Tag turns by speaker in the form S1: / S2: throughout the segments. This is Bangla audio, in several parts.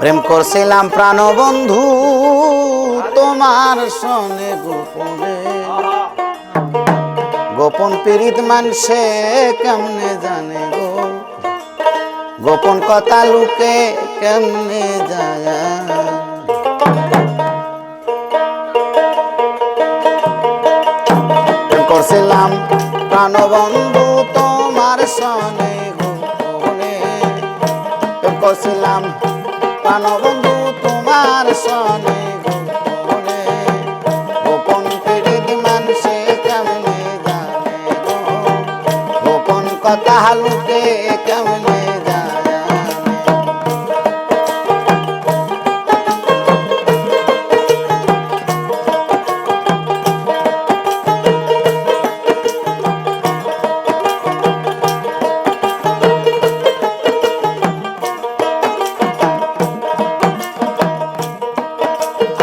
S1: করছিলাম প্রাণ বন্ধু তোমার সনে গোপনে। গোপন পীড়িত মানুষে কেমনে জানে গো? গোপন কথা লুকে কেমনে যায়? করছিলাম প্রাণবন্ধু তোমার সনে গোপনে। করছিলাম প্রাণবন্ধু তোমার সনে গোপনে। পীড়িত মানুষে কেমনে জানে গোপন কথা হালুকে কেমনে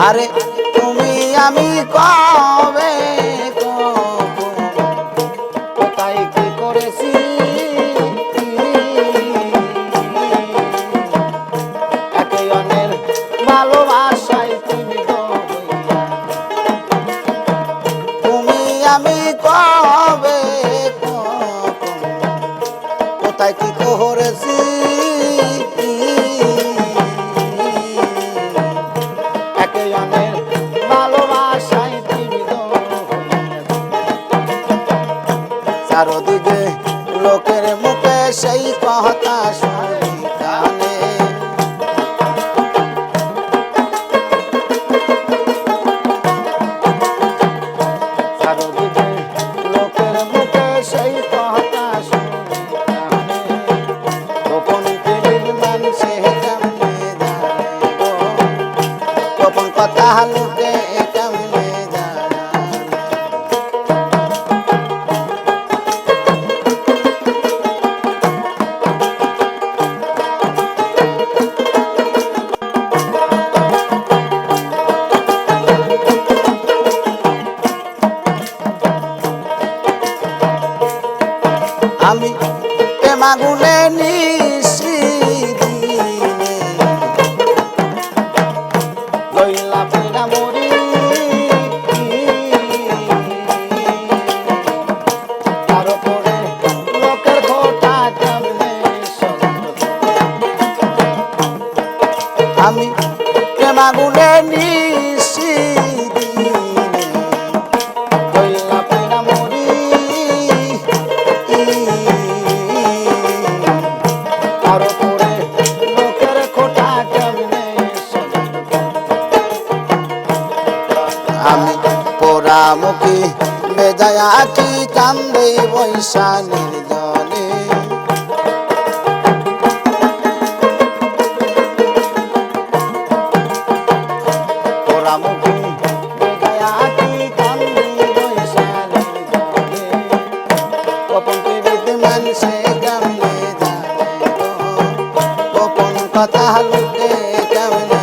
S1: আরে তুমি আমি কবে কোথায় কি করেছি? ভালোবাসায় তুমি আমি কবে কোথায় কি করেছি? চারদিকে লোকের মুখে সেই প্রেমাগুনে নিশি দিনে। লইলা পেরা মরি আমি প্রেমাগুনে নিশি আমি পোড়ামুখী, বেজায়া কি কান্দে বৈশা নির্জনে পোড়ামুখী, বেজায়া কি কান্দে বৈশা নির্জনে গোপন পীড়িত কথা কেমনে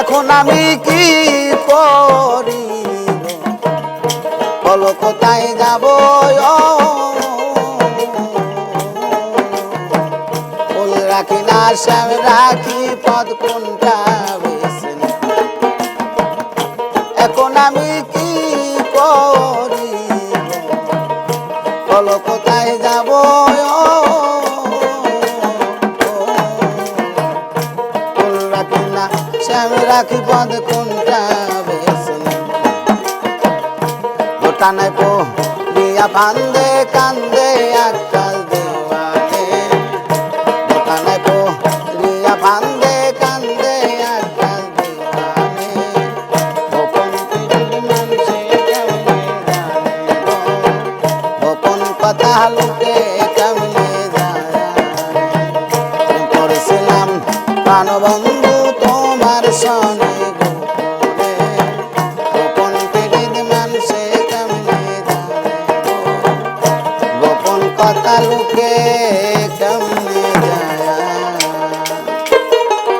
S1: এখন আমি কি করি? বলো কোথায় যাব? না রাখি পদ কোনটা এখন আমি কি করি? বলো, কোথায় যাব? রাখি না, শ্যাম রাখি পদ কোনটা নিব? গোটানায় পো দিয়া বান্দে কান্দে আকাল কথা লোকে যায়? করেছিলাম প্রাণবন্ধু